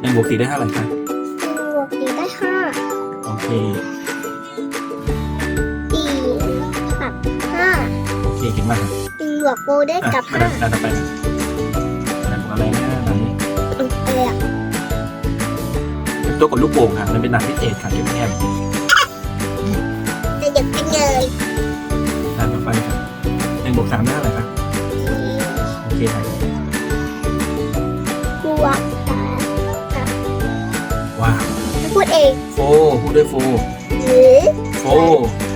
หนึ่งบวกสี่ได้เท่าไหร่คะหนึ่งบวกสี่ได้ห้าโอเคสี่กับห้าโอเคเก่งมากครับหนึ่งบวกโบได้อะกับมาห้าดันดันต่อไปนะดันบวกอะไรนะดันนี้อืมอะไรอะเก็บตัวกดลูกโป่งค่ะมันเป็นหนักพิเศษค่ะเก็บแอมจะหยุดกันเลยดันต่อไปค่ะหนึ่งบวกสามได้เท่าไหร่คะโอเคค่ะบ โฟพูดด้วยโฟหรือโฟ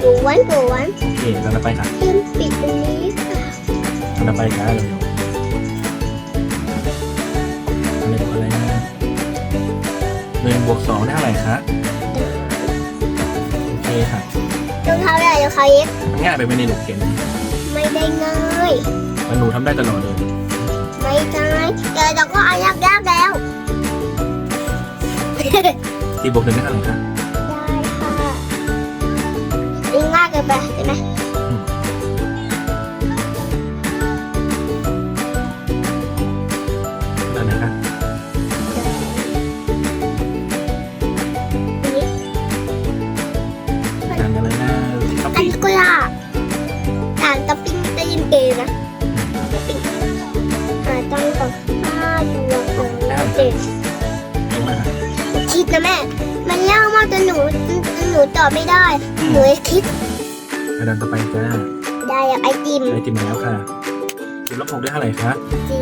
บวนบวนโอเคดันต่อไปค่ะพิมปิดตรงนี้ค่ะดันต่อไปค่ะเร็วๆอันนี้บวอะไรนะหนึ่งบวกสองได้เท่าไหร่คะโอเคค่ะรองเท้าอะไรรองเท้าเย็บมันง่ายไปไหมในหนูเก่งไม่ได้ง่ายมันหนูทำได้ตลอดเลย ไม่ได้เดี๋ยวเราก็เอายากยากๆแล้ว สี่บวกหนึ่งได้เท่าไหร่คะ ได้ค่ะนี่ง่ายเกินไปใช่ไหม ยากมากจนหนูจนหนูตอบไม่ได้ หนูคิดไปดันต่อไปจ้าได้อะไอติมไปติมมาแล้วค่ะสิบลบหกได้เท่าไหร่คะจี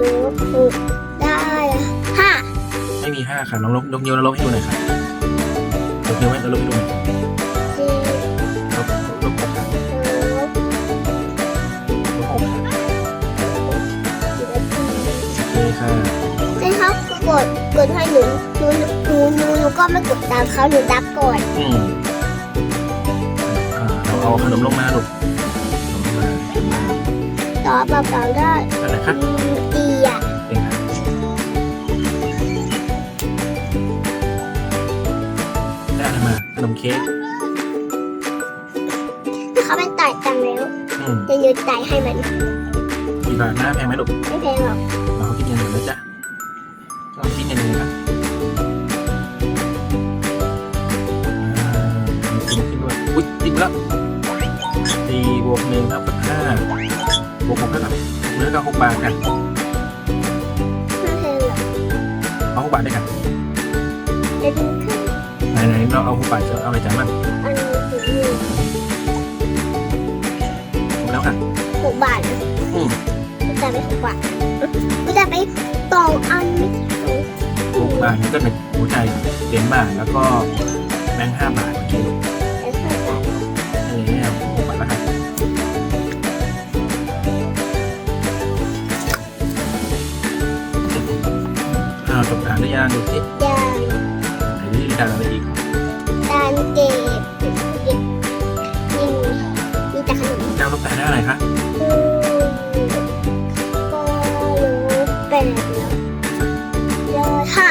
ลบหกได้อะห้าไม่มีห้าค่ะลองลบยกนิ้วแล้วลบให้ดูหน่อยค่ะยกนิ้วไว้แล้วลบให้ดูหน่อยจีลบลบหกค่ะลบลบหกค่ะเหลือสี่โอเคค่ะใช่ครับกดกดให้หนูหนู หนูหนูหนูก็ไม่กดตามเขาหนูดับก่อนอืมอ่าเราเอาขนมลงมาลูกขนมลงมาลงมาต่อเปล่าๆได้อันไหนคะอืมตีอะเองค่ะได้อะไรมาขนมเค้กถ้าเขาเป็นจ่ายตังค์แล้วอืมจะยืนจ่ายให้มันกี่บาทนะแพงไหมลูกไม่แพงหรอก เนื้อกับหกบาทกันไม่แพงหรอกเอาหกบาทได้กันจะดูขึ้นไหนไหนๆเราเอาหกบาทจะเอาอะไรจ่ายมั่งอันนี้ถึงหนึ่งหมดแล้วค่ะหกบาทนะอืมไม่จ่ายไปหกบาทไม่จ่ายไปสองอันไม่หกบาทนี่ก็เป็นหัวใจเหรียญบาทแล้วก็แบงค์ห้าบาทเมื่อกี้ลู หรือยังดูสิยางไหนนี่มีการอะไรอีกการเก็บเก็บนี่มีแต่ขนมเก้าลบแปดได้อะไรคะอืมก็รู้แปดแล้วยอดห้า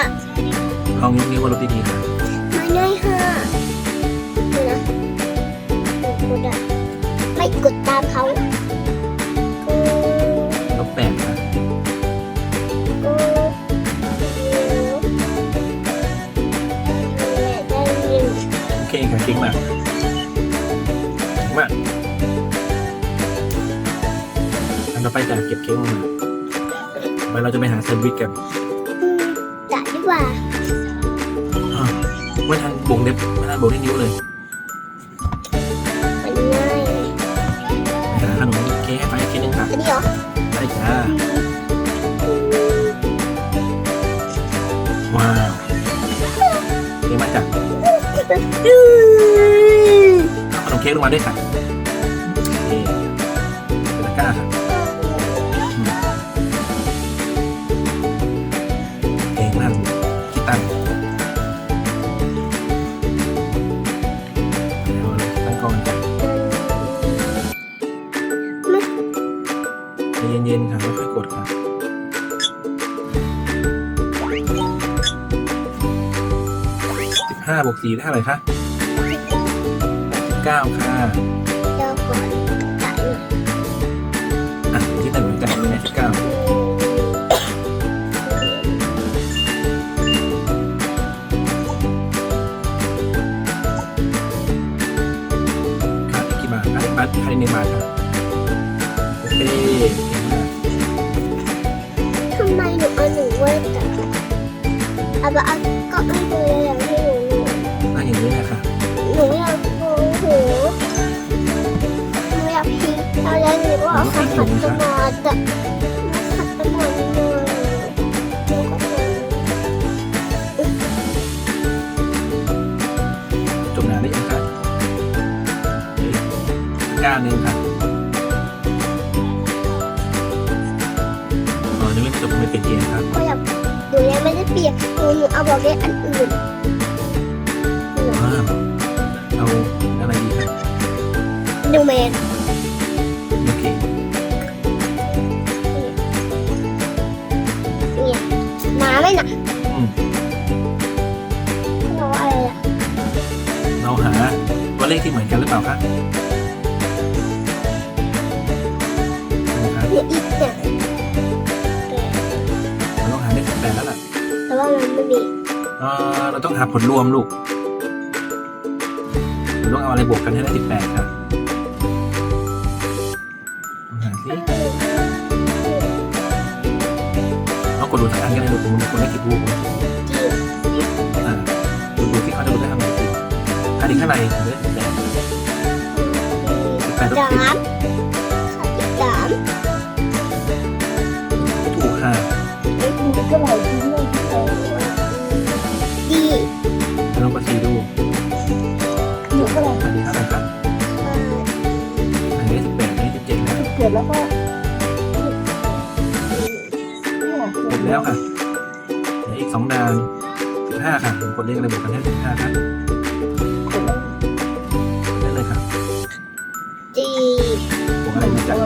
ลองยกนิ้วมาลบดีๆค่ะไม่ได้ห้าดูนะกดอะไม่กดตามเขา นต่อไปจะเก็บเค้กมาไปเราจะไปหาแซนด์วิชกันอืมจัดดีกว่าอ้าวไม่ทันโบกเล็บไม่ทันโบกที่นิ้วเลยมันง่ายเลยไปหาขนมเค้กให้ไปชิ้นหนึงค่ะอันนี้เหรอได้จ้าว้าวเก่งมากจ้ะอืมเอาขนมเค้กลงมาด้วยค่ะ เย็นๆค่ค่อยกดครับสิบห้าบวกสี่ได้เท่าไหร่คะเก้าค่ะ อาไปเอาก็ไม่ดูเลยอย่างที่หนูหนูอะอย่างนี้นะคะหนูอยากโอ้โหหนูอยากพีคตอนแรกหนูก็เอาขัดขัดสมอแต่ขัดสมอหน่อยหนูก็เลยจบงานได้ยังครับเฮ้ยก้านหนึ่งครั เอาบอกเลขอันอื่นหนูอ่าเอาอะไรดีครับดูแมนโอเคเนี่ยหนาไหมหนาอืมเราอะไรอะเราหาตัวเลขที่เหมือนกันหรือเปล่าครับนะครับ เราต้องหาผลรวมลูก เราต้องเอาอะไรบวกกันให้ได้สิบแปดครับหาสิเอากดดูสักอันก็ได้ลูกผมคนได้กี่รูปวะจีบอ่าดูดูที่เขาจะรู้ได้ทำไงสิอันนี้ข้างในถึงได้สิบแปดสิบแปดต้องสา เจ็ดแล้วเกิดแล้วก็หมดแล้วค่ะเหลืออีกสองดานสิบห้าค่ะผมกดเลขอะไรบวกกันให้สิบห้าครับได้เลยครับจีบวกอะไรมาจาก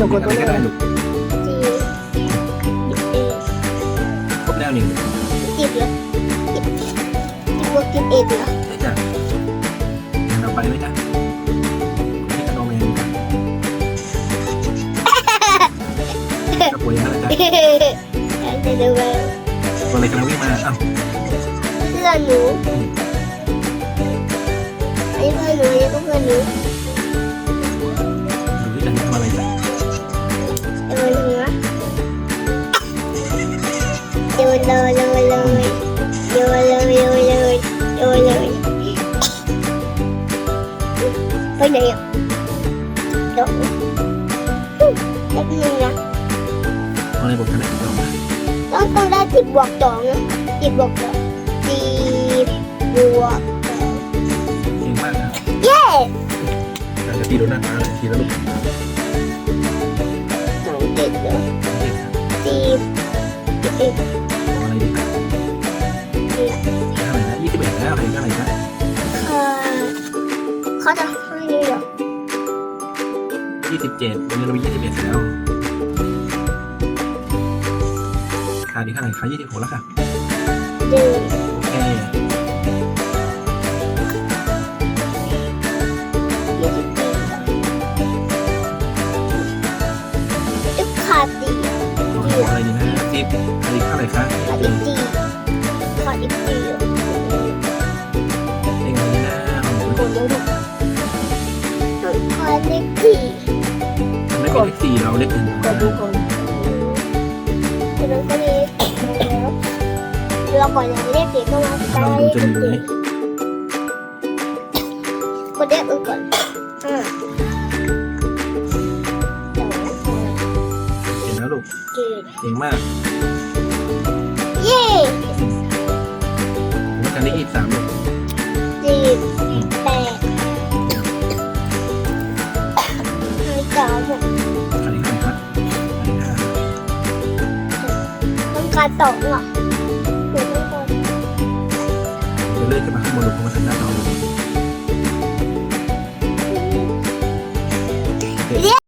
กดตัวให้หนูกดนะตัวอะไรได้ก็ได้ลูกจีเอครบแล้วนี่จีบเหรอจีบวกจีบเอ็ดเหรอได้จ้ะงั้นเราไปไหมจ๊ะนี่ขนมเองจ้ะกระปุยอะไรจ๊ะเดี๋ยวดูว่าตัวอะไรกำลังวิ่งมาอ้าวเพื่อนหนูอันนี้เพื่อนหนูอันนี้ก็เพื่อนหนู เดี๋ยวหนูนะเดี๋ยวเลยเลยเลยเดี๋ยวเลยเลยเลยเดี๋ยวเลยไปไหนอะเดี๋ยวแป๊บนึงนะตัวอะไรบวกกันได้ต่อมาต้องต้องได้สิบบวกสองนะสิบบวกสองสิบบวกสองเก่งมากครับเย้อาจจะตีโดนหน้าตาเลยทีละลูก ดเหรอเก่งครับสิบสิบเอ็ดอะไรดีครับเท่าไร่นะยี่สิบเอ็ดแล้วอะไรเท่าไร่นะเออเขาจะให้นี่เหรอยี่สิบเจ็ดวันนี้เรายี่สิบเอ็ดแล้วขาดอีกเท่าไหร่คะยี่สิบหกแล้วค่ะหนึ่ง ดีนะสิบขาดอีกเท่าไหร่คะขาดอีกสี่ขาดอีกสี่เองอะไรดีนะโอ้โหกดเลยลูกขาดเลขสี่มันไม่เป็นเลขสี่เราเลขหนึ่งกดดูก่อนจากนั้นก็เลขแล้วเราก่อนย่างเลขสี่ก็มาถ้าเราดูจนเลยกดเลขอื่นก่อนอ่าสองเห็นแล้วลูกเก่งมาก ตการองเหรอหนูต้องการจะเลื่อนขึ้นมาข้างบนลูกเพราะว่าทางหน้าเรา